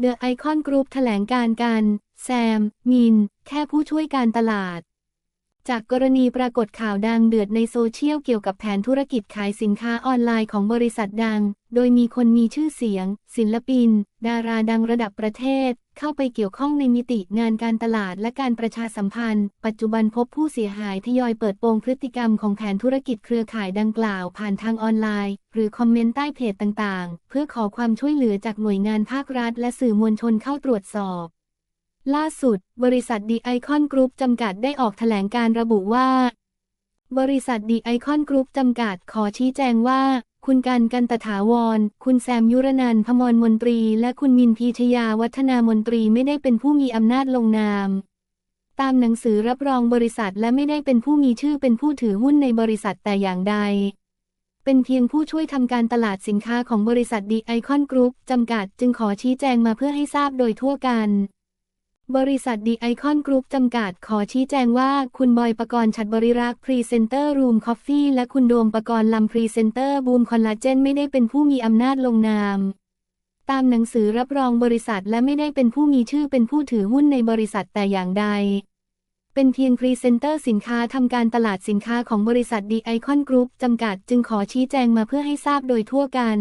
เดอะไอคอนกรุ๊ปแถลงการกัน แซม มิน แค่ผู้ช่วยการตลาด จากกรณีปรากฏข่าวดังเดือดในโซเชียลเกี่ยวกับแผนธุรกิจขายสินค้าออนไลน์ของบริษัทดัง โดยมีคนมีชื่อเสียง ศิลปิน ดาราดังระดับประเทศ เข้าไปเกี่ยวข้องในมิติงานการตลาดและการประชาสัมพันธ์ ปัจจุบันพบผู้เสียหายทยอยเปิดโปงพฤติกรรมของแผนธุรกิจเครือข่ายดังกล่าวผ่านทางออนไลน์ หรือคอมเมนต์ใต้เพจต่างๆ เพื่อขอความช่วยเหลือจากหน่วยงานภาครัฐ และสื่อมวลชนเข้าตรวจสอบ ล่าสุด บริษัทดีไอคอนกรุ๊ปจำกัดได้ออกแถลงการระบุว่า บริษัทดีไอคอนกรุ๊ปจำกัดขอชี้แจงว่า คุณกันกันตถาวร คุณแซมยุรนันพมรมนตรี และคุณมินพีชยาวัฒนามนตรีไม่ได้เป็นผู้มีอำนาจลงนาม ตามหนังสือรับรองบริษัทและไม่ได้เป็นผู้มีชื่อเป็นผู้ถือหุ้นในบริษัทแต่อย่างใด เป็นเพียงผู้ช่วยทำการตลาดสินค้าของบริษัทดีไอคอนกรุ๊ปจำกัด จึงขอชี้แจงมาเพื่อให้ทราบโดยทั่วกัน บริษัทดีไอคอนกรุ๊ปจำกัดขอชี้แจงว่าคุณบอยปกรณ์ฉัดบริรักษ์พรีเซนเตอร์รูมคอฟฟี่และคุณโดมปกรณ์ลำพรีเซนเตอร์บูมคอลลาเจนไม่ได้เป็นผู้มีอำนาจลงนาม ตามหนังสือรับรองบริษัทและไม่ได้เป็นผู้มีชื่อเป็นผู้ถือหุ้นในบริษัทแต่อย่างใด เป็นเพียงพรีเซนเตอร์สินค้าทำการตลาดสินค้าของบริษัทดีไอคอนกรุ๊ปจำกัดจึงขอชี้แจงมาเพื่อให้ทราบโดยทั่วกัน